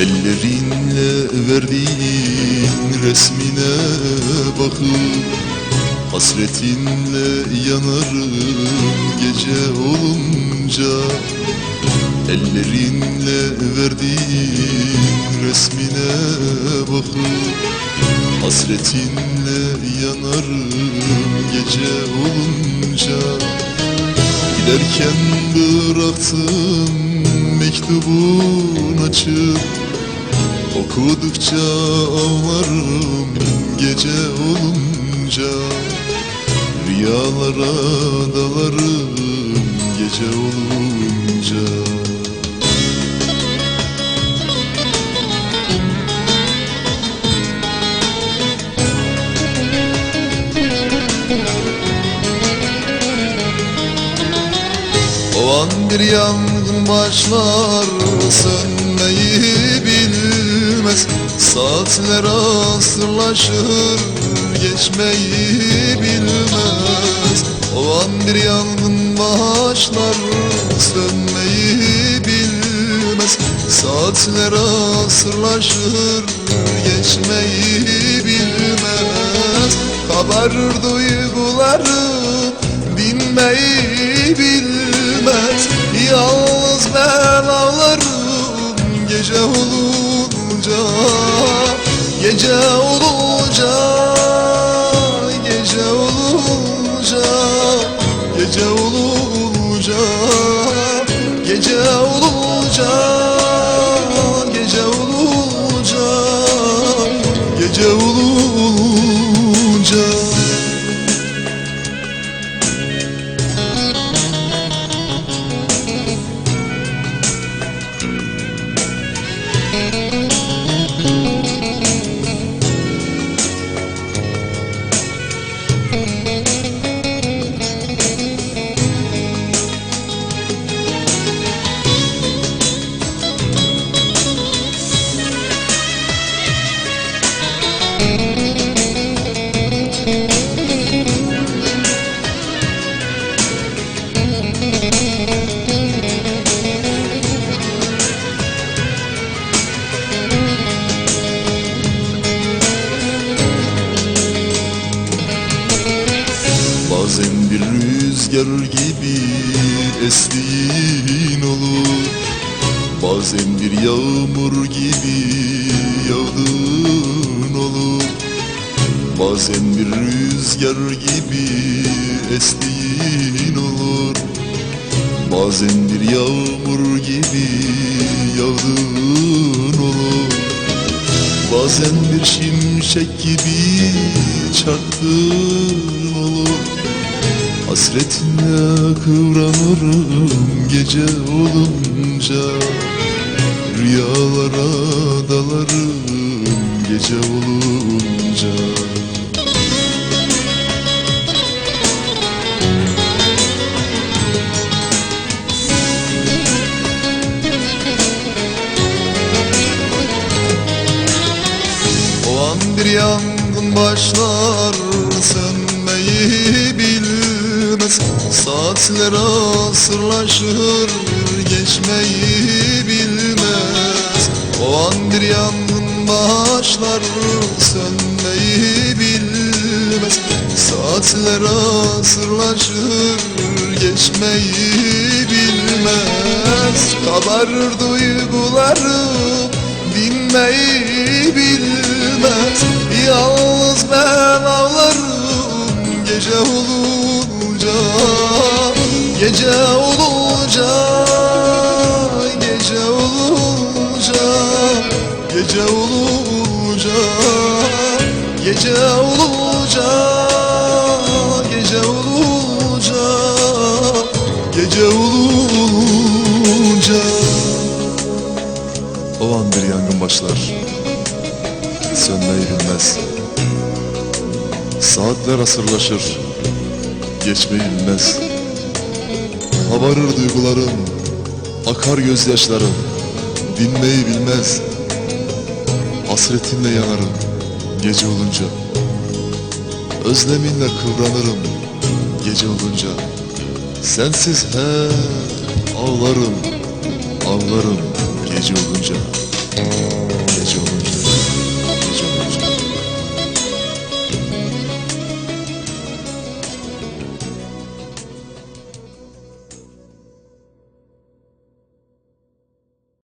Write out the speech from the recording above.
Ellerinle verdiğin resmine bakıp Hasretinle yanarım gece olunca. Ellerinle verdiğin resmine bakıp Hasretinle yanarım gece olunca. Giderken bıraktım mektubun açık Okudukça ağlarım gece olunca. Rüyalara dalarım gece olunca. O an bir yangın başlar sönmeyi bilmez Saatler asırlaşır geçmeyi bilmez. O an bir yangın başlar sönmeyi bilmez. Saatler asırlaşır geçmeyi bilmez. Kabarır duygularım dinmeyi bilmez. Yalnız ben ağlarım gece olunca Gece olunca Gece olunca Gece olunca Gece olunca Bazen bir rüzgar gibi estiğin olur. Bazen bir yağmur gibi yağdığın olur. Bazen bir rüzgar gibi estiğin olur. Bazen bir yağmur gibi yağdığın olur. Bazen bir şimşek gibi çarptığın Hasretinle kıvranırım gece olunca. Rüyalara dalarım gece olunca. O an bir yangın başlar sönmeyi bilmez Saatler asırlaşır geçmeyi bilmez. O an bir yangın başlar sönmeyi bilmez. Saatler asırlaşır geçmeyi bilmez. Kabarır duygularım dinmeyi bilmez. Yalnız ben ağlarım gece olunca Gece olunca Gece olunca Gece olunca Gece olunca Gece olunca Gece olunca. O an bir yangın başlar. Sönmeyi bilmez. Saatler asırlaşır. Geçmeyi bilmez Habarır duygularım Akar gözyaşlarım Dinmeyi bilmez. Hasretinle yanarım Gece olunca. Özleminle kıvranırım Gece olunca. Sensiz he ağlarım Ağlarım gece olunca. Gece olur